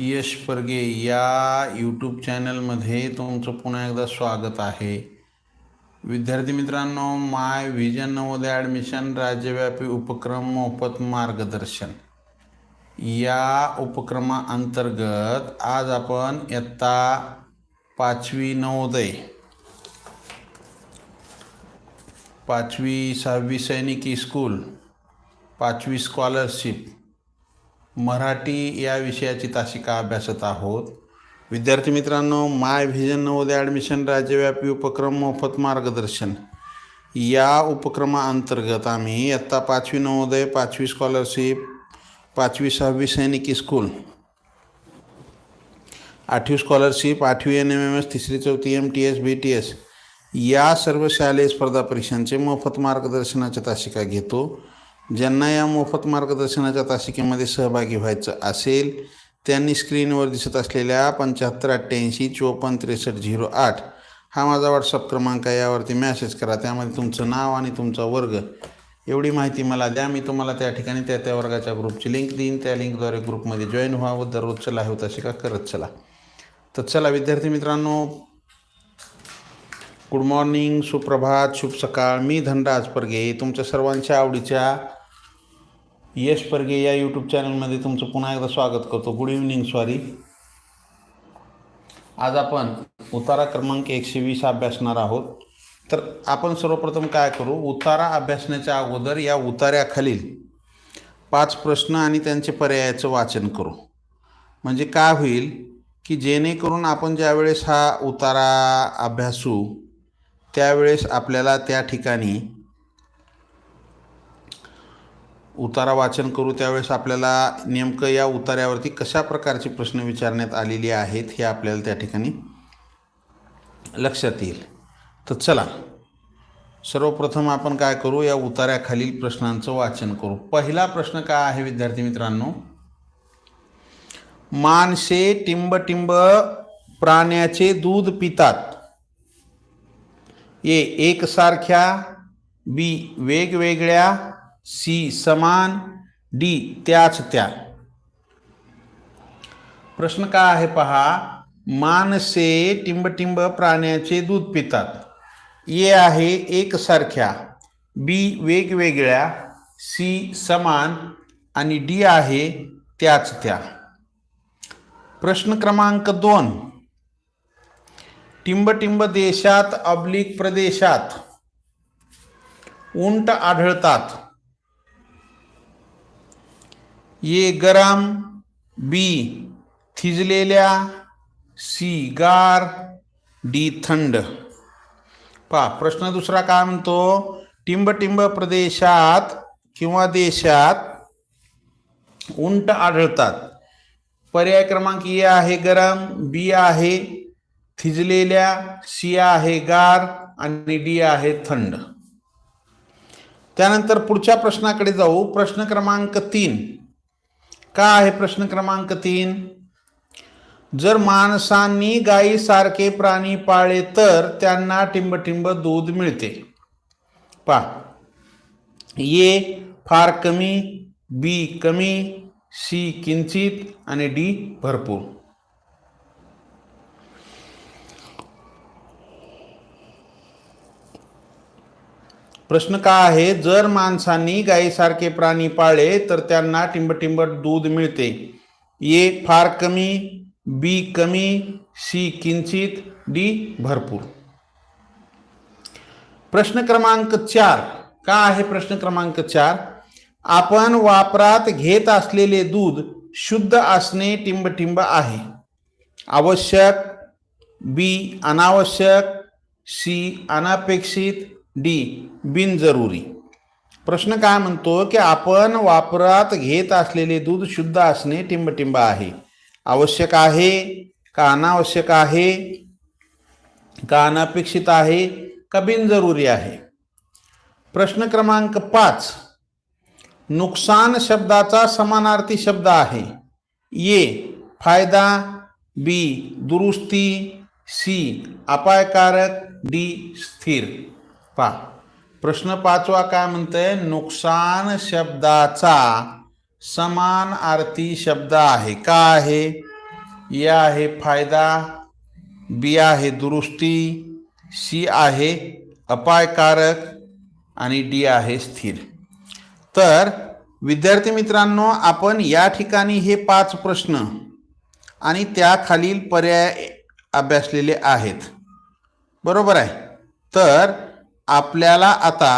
यश परगे या यूट्यूब चॅनलमध्ये तुमचं पुन्हा एकदा स्वागत आहे. विद्यार्थी मित्रांनो माय व्हिजन नवोदय ॲडमिशन राज्यव्यापी उपक्रम मोफत मार्गदर्शन. या उपक्रमाअंतर्गत आज आपण इयत्ता पाचवी नवोदय पाचवी सहावी सैनिकी स्कूल पाचवी स्कॉलरशिप मराठी या विषयाची तासिका अभ्यासत आहोत. विद्यार्थी मित्रांनो माय व्हिजन नवोदय ॲडमिशन राज्यव्यापी उपक्रम मोफत मार्गदर्शन. या उपक्रमाअंतर्गत आम्ही इयत्ता पाचवी नवोदय पाचवी स्कॉलरशिप पाचवी सहावी सैनिकी स्कूल आठवी स्कॉलरशिप आठवी एन एम एम एस तिसरी चौथी M T S B T S या सर्व शालेय स्पर्धा परीक्षांचे मोफत मार्गदर्शनाच्या तासिका घेतो. ज्यांना या मोफत मार्गदर्शनाच्या तासिकेमध्ये सहभागी व्हायचं असेल त्यांनी स्क्रीनवर दिसत असलेल्या पंच्याहत्तर अठ्ठ्याऐंशी चोपन्न त्रेसष्ट झिरो आठ हा माझा व्हॉट्सअप क्रमांक आहे. यावरती मॅसेज करा. त्यामध्ये तुमचं नाव आणि तुमचा वर्ग. एवढी माहिती मला द्या. मी तुम्हाला त्या ठिकाणी त्या त्या वर्गाच्या ग्रुपची लिंक देईन. त्या लिंकद्वारे ग्रुपमध्ये जॉईन व्हावं हे होता शिका करत चला. तर चला विद्यार्थी मित्रांनो. गुड मॉर्निंग सुप्रभात शुभ सकाळ. मी धनराज परगे. तुमच्या सर्वांच्या आवडीच्या यश परगे या यूट्यूब चॅनलमध्ये तुमचं पुन्हा एकदा स्वागत करतो. गुड इव्हनिंग सॉरी आज आपण उतारा क्रमांक एकशे वीस अभ्यासणार आहोत. तर आपण सर्वप्रथम काय करू? उतारा अभ्यासण्याच्या अगोदर या उतार्याखालील पाच प्रश्न आणि त्यांचे पर्यायाचं वाचन करू. म्हणजे काय होईल? की जेणेकरून आपण ज्यावेळेस हा उतारा अभ्यासू त्यावेळेस आपल्याला त्या ठिकाणी उतारा वाचन करू त्यावेळेस आपल्याला नेमकं या उतार्यावरती कशा प्रकारचे प्रश्न विचारण्यात आलेले आहेत हे आपल्याला त्या ठिकाणी लक्षात येईल. तर चला सर्वप्रथम आपण काय करू या उतार्याखालील प्रश्नांचं वाचन करू. पहिला प्रश्न काय आहे विद्यार्थी मित्रांनो? माणसे टिंबटिंब प्राण्याचे दूध पितात. ए एकसारख्या बी वेगवेगळ्या सी समान डी त्याच त्या. प्रश्न काय आहे पहा? माणसे टिंबटिंब प्राण्याचे दूध पितात. ए आहे एकसारख्या. बी वेगवेगळ्या. सी समान आणि डी आहे त्याच त्या. प्रश्न क्रमांक दोन. टिंबटिंब देशात अब्लिक प्रदेशात. उंट आढळतात. ये गरम बी थिजलेल्या सी गार डी थंड. पहा प्रश्न दुसरा काय म्हणतो? टिंबटिंब प्रदेशात किंवा देशात उंट आढळतात. पर्याय क्रमांक ए आहे गरम बी आहे थिजलेल्या सी आहे गार आणि डी आहे थंड. त्यानंतर पुढच्या प्रश्नाकडे जाऊ. प्रश्न क्रमांक तीन. का आहे प्रश्न क्रमांक तीन? जर माणसांनी गायीसारखे प्राणी पाळले तर त्यांना टिंबटिंब दूध मिळते. पा ये फार कमी बी कमी सी किंचित आणि डी भरपूर. प्रश्न काय आहे? जर माणसांनी गायीसारखे प्राणी पाळले तर त्यांना टिंबटिंबट दूध मिळते. ए फार कमी बी कमी सी किंचित डी भरपूर. प्रश्न क्रमांक चार. का आहे प्रश्न क्रमांक चार? आपण वापरात घेत असलेले दूध शुद्ध असणे टिंबटिंब आहे. आवश्यक बी अनावश्यक सी अनपेक्षित डी बिनजरुरी. प्रश्न काय म्हणतो की आपण वापरात घेत असलेले दूध शुद्ध असणे टिंबटिंब आहे. आवश्यक आहे का अनावश्यक आहे का अनपेक्षित आहे का बिनजरुरी आहे? प्रश्न क्रमांक पाच. नुकसान शब्दाचा समानार्थी शब्द आहे. ये फायदा बी दुरुस्ती सी अपायकारक डी स्थिर. पा प्रश्न पाचवा काय म्हणतंय? नुकसान शब्दाचा समान अर्थी शब्द आहे. का आहे? या आहे फायदा बी आहे दुरुस्ती सी आहे अपायकारक आणि डी आहे स्थिर. तर विद्यार्थी मित्रांनो आपण या ठिकाणी हे पाच प्रश्न आणि त्याखालील पर्याय अभ्यासलेले आहेत. बरोबर आहे? तर आपल्याला आता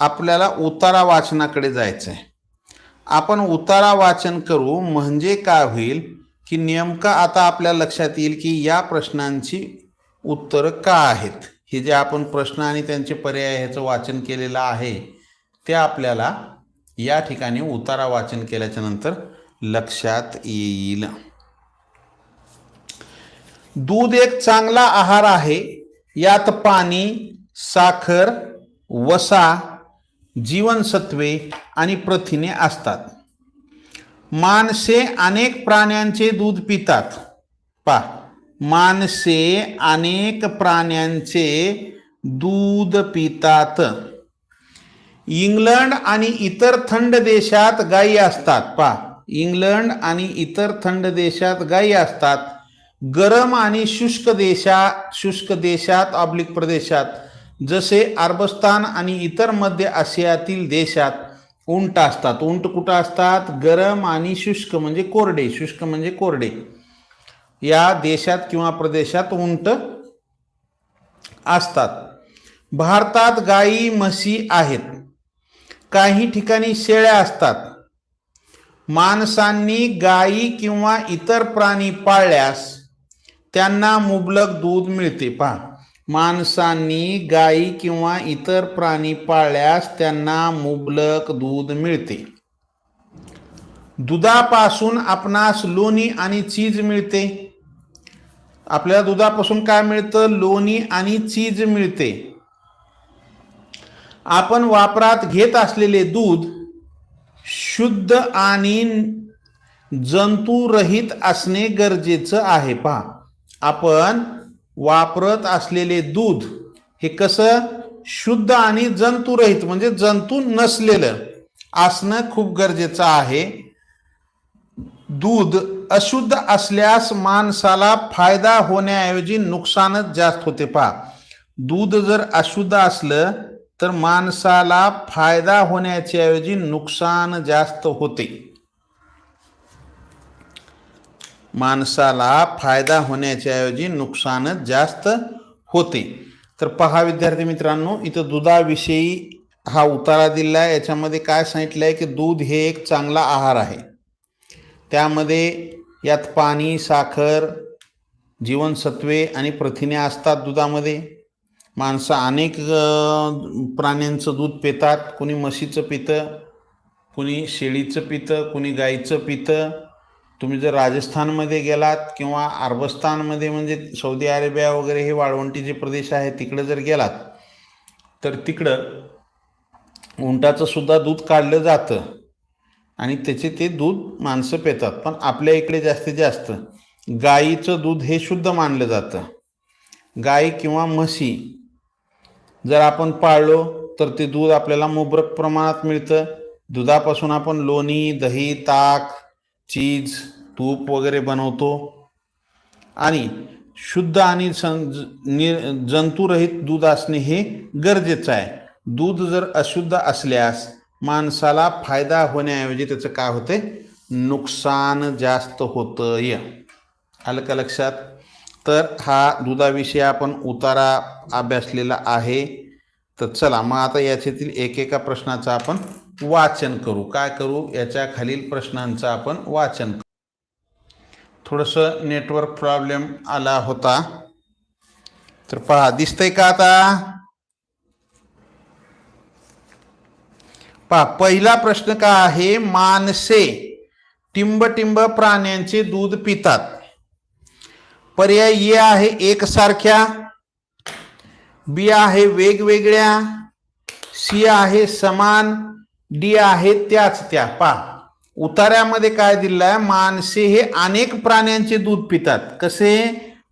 आपल्याला उतारा वाचनाकडे जायचं आहे आपण उतारा वाचन करू म्हणजे काय होईल? की नेमकं आता आपल्या लक्षात येईल की या प्रश्नांची उत्तरं का आहेत? हे जे आपण प्रश्न आणि त्यांचे पर्याय ह्याचं वाचन केलेलं आहे ते आपल्याला या ठिकाणी उतारा वाचन केल्याच्यानंतर लक्षात येईल. दूध एक चांगला आहार आहे यात पाणी साखर वसा जीवनसत्वे आणि प्रथिने असतात. माणसे अनेक प्राण्यांचे दूध पितात. पा माणसे अनेक प्राण्यांचे दूध पितात. इंग्लंड आणि इतर थंड देशात गायी असतात. पा इंग्लंड आणि इतर थंड देशात गायी असतात. गरम आणि शुष्क देशात शुष्क देशात ऑब्लिक प्रदेशात जसे अरबस्तान आणि इतर मध्य आशियातील देशात उंट असतात. उंट कुठं असतात? गरम आणि शुष्क म्हणजे कोरडे. शुष्क म्हणजे कोरडे. या देशात किंवा प्रदेशात उंट असतात. भारतात गायी म्हशी आहेत. काही ठिकाणी शेळ्या असतात. माणसांनी गायी किंवा इतर प्राणी पाळल्यास त्यांना मुबलक दूध मिळते. पहा. माणसांनी गायी किंवा इतर प्राणी पाळल्यास त्यांना मुबलक दूध मिळते. दुधापासून आपणास लोणी आणि चीज मिळते. आपल्याला दुधापासून काय मिळतं? लोणी आणि चीज मिळते. आपण वापरात घेत असलेले दूध शुद्ध आणि जंतुरहित असणे गरजेचं आहे. पहा आपण वापरत असलेले दूध हे कसं? शुद्ध आणि जंतुरहित म्हणजे जंतू नसलेलं असणं खूप गरजेचं आहे. दूध अशुद्ध असल्यास माणसाला फायदा होण्याऐवजी नुकसानच जास्त होते. पहा दूध जर अशुद्ध असलं तर माणसाला फायदा होण्याच्या ऐवजी नुकसान जास्त होते. माणसाला फायदा होण्याच्या ऐवजी नुकसानच जास्त होते. तर पहा विद्यार्थी मित्रांनो इथं दुधाविषयी हा उतारा दिला आहे याच्यामध्ये काय सांगितलं आहे की दूध हे एक चांगला आहार आहे. त्यामध्ये यात पाणी साखर जीवनसत्वे आणि प्रथिने असतात दुधामध्ये. माणसं अनेक प्राण्यांचं दूध पितात. कुणी म्हशीचं पितं कुणी शेळीचं पितं कुणी गाईचं पितं. तुम्ही जर राजस्थानमध्ये गेलात किंवा अरबस्तानमध्ये म्हणजे सौदी अरेबिया वगैरे हे वाळवंटी जे प्रदेश आहे तिकडं जर गेलात तर तिकडं उंटाचं सुद्धा दूध काढलं जातं. आणि त्याचे ते दूध माणसं पितात पण आपल्या इकडे जास्तीत जास्त गाईचं दूध हे शुद्ध मानलं जातं. गाई किंवा म्हशी जर आपण पाळलो तर ते दूध आपल्याला मुबरक प्रमाणात मिळतं. दुधापासून आपण लोणी दही ताक चीज तूप वगैरे बनवतो. आणि शुद्ध आणि सं नि जंतुरहित दूध असणे हे गरजेचं आहे. दूध जर अशुद्ध असल्यास माणसाला फायदा होण्याऐवजी त्याचं काय होते? नुकसान जास्त होतं य आलं का लक्षात? तर हा दुधाविषयी आपण उतारा अभ्यासलेला आहे. तर चला मग आता याच्यातील एकेका प्रश्नाचा आपण वाचन करू. काय करू? याच्या खालील प्रश्नांचं आपण वाचन करू. थोडंसं नेटवर्क प्रॉब्लेम आला होता. तर पहा दिसतंय का आता? पहा पहिला प्रश्न का आहे? माणसे टिंबटिंब प्राण्यांचे दूध पितात. पर्याय ए आहे एकसारख्या बी आहे वेगवेगळ्या सी आहे समान डी आहे त्याच त्या पा उतार्यामध्ये काय दिलं आहे माणसे हे अनेक प्राण्यांचे दूध पितात. कसे?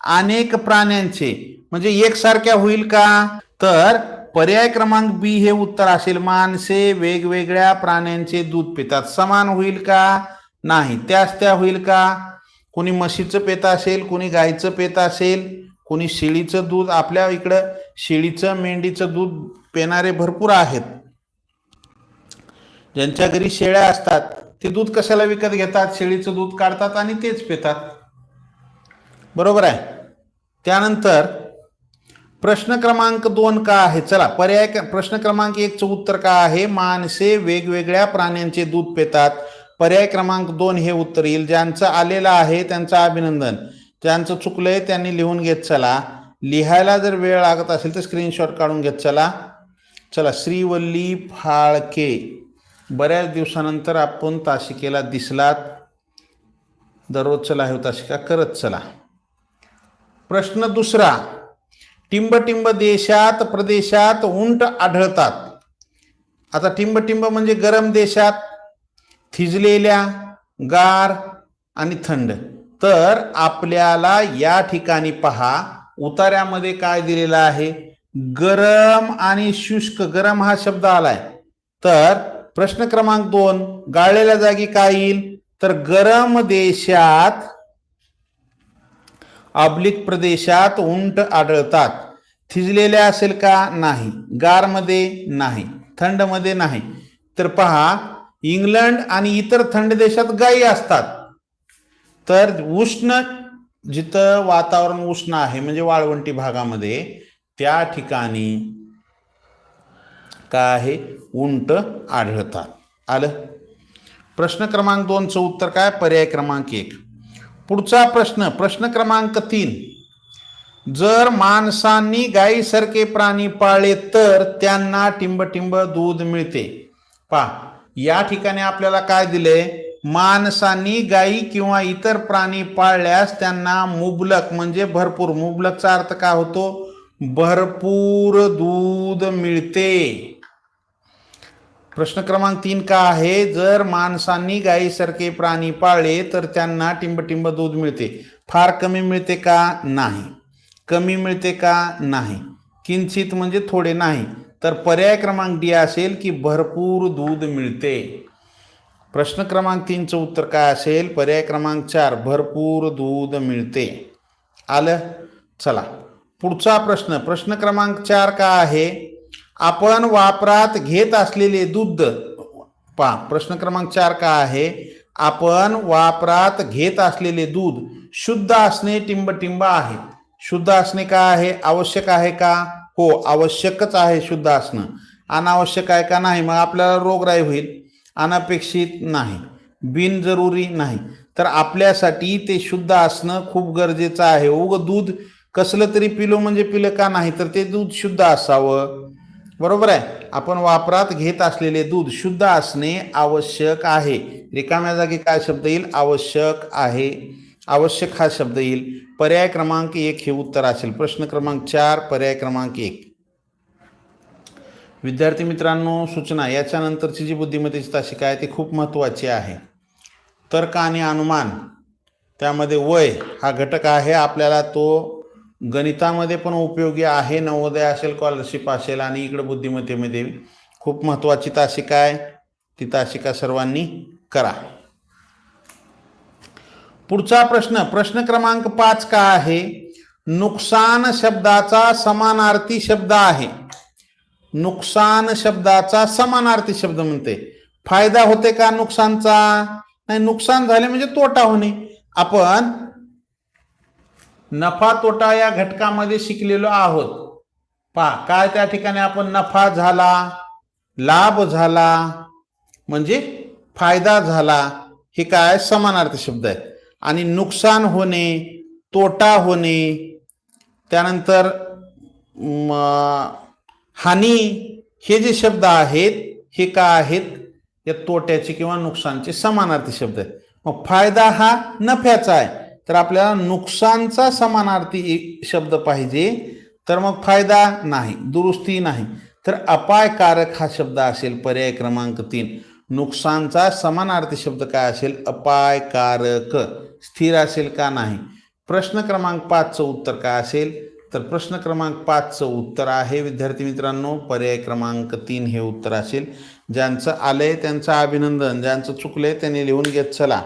अनेक प्राण्यांचे. म्हणजे एकसारख्या होईल का? तर पर्याय क्रमांक बी हे उत्तर असेल. माणसे वेगवेगळ्या प्राण्यांचे दूध पितात. समान होईल का? नाही. त्याच त्या होईल का? कुणी म्हशीचं पेत असेल कुणी गाईचं पेत असेल कुणी शेळीचं दूध. आपल्या इकडं शेळीचं मेंढीचं दूध पेणारे भरपूर आहेत. ज्यांच्या घरी शेळ्या असतात ते दूध कशाला विकत घेतात? शेळीचं दूध काढतात आणि तेच पितात. बरोबर आहे? त्यानंतर प्रश्न क्रमांक दोन का आहे? चला पर्याय क- प्रश्न क्रमांक एकचं उत्तर का आहे? माणसे वेगवेगळ्या प्राण्यांचे दूध पितात. पर्याय क्रमांक दोन हे उत्तर येईल. ज्यांचं आलेलं आहे त्यांचं अभिनंदन. ज्यांचं चुकलंय त्यांनी लिहून घेत चला. लिहायला जर वेळ लागत असेल तर स्क्रीनशॉट काढून घेत चला. चला श्रीवल्ली फाळके. बऱ्याच दिवसानंतर आपण ताशिकेला दिसलात. दररोज चला हे ताशिका करत चला. प्रश्न दुसरा टिंबटिंब देशात प्रदेशात उंट आढळतात. आता टिंबटिंब म्हणजे गरम देशात थिजलेल्या गार आणि थंड. तर आपल्याला या ठिकाणी पहा उतार्यामध्ये काय दिलेलं आहे? गरम आणि शुष्क गरम हा शब्द आलाय. तर प्रश्न क्रमांक दोन गाळलेल्या जागी काय येईल? तर गरम देशात अब्लिक प्रदेशात उंट आढळतात. थिजलेल्या असेल का? नाही. गारमध्ये नाही. थंडमध्ये नाही. तर पहा इंग्लंड आणि इतर थंड देशात गायी असतात. तर उष्ण जिथं वातावरण उष्ण आहे म्हणजे वाळवंटी भागामध्ये त्या ठिकाणी काय आहे उंट आढळतात. आलं? प्रश्न क्रमांक दोनचं उत्तर काय? पर्याय क्रमांक एक. पुढचा प्रश्न प्रश्न क्रमांक तीन. जर माणसांनी गायीसारखे प्राणी पाळले तर त्यांना टिंबटिंब दूध मिळते. पा या ठिकाणी आपल्याला काय दिले? माणसांनी गायी किंवा इतर प्राणी पाळल्यास त्यांना मुबलक म्हणजे भरपूर. मुबलकचा अर्थ काय होतो? भरपूर दूध मिळते. प्रश्न क्रमांक तीन का आहे? जर माणसांनी गायीसारखे प्राणी पाळले तर त्यांना टिंबटिंब दूध मिळते. फार कमी मिळते का? नाही. कमी मिळते का? नाही. किंचित म्हणजे थोडे नाही. तर पर्याय क्रमांक डी असेल की भरपूर दूध मिळते. प्रश्न क्रमांक तीनचं उत्तर काय असेल? पर्याय क्रमांक चार भरपूर दूध मिळते. आलं? चला. पुढचा प्रश्न. प्रश्न क्रमांक चार का आहे? आपण वापरात घेत असलेले दूध. पा प्रश्न क्रमांक चार का आहे? आपण वापरात घेत असलेले दूध शुद्ध असणे टिंबटिंब आहे. शुद्ध असणे का आहे? आवश्यक आहे का? हो आवश्यकच आहे शुद्ध असणं. अनावश्यक आहे का नाही? मग आपल्याला रोगराई होईल. अनपेक्षित नाही. बिनजरुरी नाही. तर आपल्यासाठी ते शुद्ध असणं खूप गरजेचं आहे. उग दूध कसलं तरी पिलो म्हणजे पिलं का नाही? तर ते दूध शुद्ध असावं. बरोबर आहे. आपण वापरात घेत असलेले दूध शुद्ध असणे आवश्यक आहे. रिकाम्या जागी काय शब्द येईल? आवश्यक आहे. आवश्यक हा शब्द येईल. पर्याय क्रमांक एक हे उत्तर असेल. प्रश्न क्रमांक चार पर्याय क्रमांक एक. विद्यार्थी मित्रांनो सूचना. याच्यानंतरची जी बुद्धिमत्तेची तासिका आहे ती खूप महत्त्वाची आहे. तर्क आणि अनुमान. त्यामध्ये वय हा घटक आहे. आपल्याला तो गणितामध्ये पण उपयोगी आहे नवोदय असेल स्कॉलरशिप असेल आणि इकडं बुद्धिमत्तेमध्ये खूप महत्त्वाची तासिका आहे ती तासिका सर्वांनी करा. पुढचा प्रश्न प्रश्न क्रमांक पाच का आहे? नुकसान शब्दाचा समानार्थी शब्द आहे. नुकसान शब्दाचा समानार्थी शब्द म्हणते. फायदा होते का नुकसानचा? नाही नुकसान झाले म्हणजे तोटा होणे. आपण नफा तोटा या घटकामध्ये शिकलेलो आहोत. पहा काय त्या ठिकाणी आपण नफा झाला लाभ झाला म्हणजे फायदा झाला हे काय? समानार्थी शब्द आहे आणि नुकसान होणे तोटा होणे त्यानंतर हानी हे जे शब्द आहेत हे काय आहेत? या तोट्याचे किंवा नुकसानचे समानार्थी शब्द आहेत. मग फायदा हा नफ्याचा आहे. तर आपल्याला नुकसानचा समानार्थी एक शब्द पाहिजे. तर मग फायदा नाही दुरुस्ती नाही. तर अपायकारक हा शब्द असेल पर्याय क्रमांक तीन. नुकसानचा समानार्थी शब्द काय असेल? अपायकारक. स्थिर असेल का नाही? प्रश्न क्रमांक पाचचं उत्तर काय असेल? तर प्रश्न क्रमांक पाचचं उत्तर आहे विद्यार्थी मित्रांनो. पर्याय क्रमांक तीन हे उत्तर असेल. ज्यांचं आलंय त्यांचं अभिनंदन ज्यांचं चुकलंय त्यांनी लिहून घेत चला.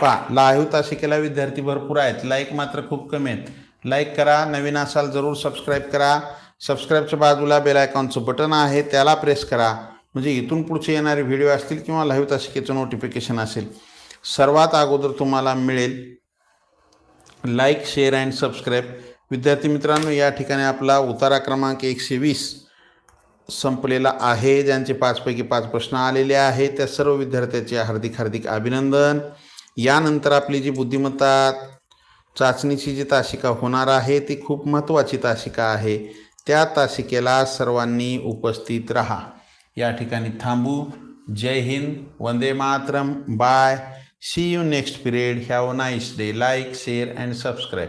पा लाईव्ह तासिकेला विद्यार्थी भरपूर आहेत. लाईक मात्र खूप कमी आहेत. लाईक करा नवीन असाल जरूर सबस्क्राईब करा. सबस्क्राईबच्या बाजूला बेल आयकॉनचं बटन आहे त्याला प्रेस करा. म्हणजे इथून पुढचे येणारे व्हिडिओ असतील किंवा लाईव्ह तासिकेचं नोटिफिकेशन असेल सर्वात अगोदर तुम्हाला मिळेल. लाईक शेअर अँड सबस्क्राईब विद्यार्थी मित्रांनो या ठिकाणी आपला उतारा क्रमांक एकशे वीस संपलेला आहे. ज्यांचे पाचपैकी पाच प्रश्न आलेले आहेत त्या सर्व विद्यार्थ्याचे हार्दिक हार्दिक अभिनंदन. यानंतर आपली जी बुद्धिमत्ता चाचणीची जी तासिका होणार आहे ती खूप महत्त्वाची तासिका आहे. त्या तासिकेला सर्वांनी उपस्थित राहा. या ठिकाणी थांबू. जय हिंद. वंदे Mataram. Bye. See you next period have nice day like share and subscribe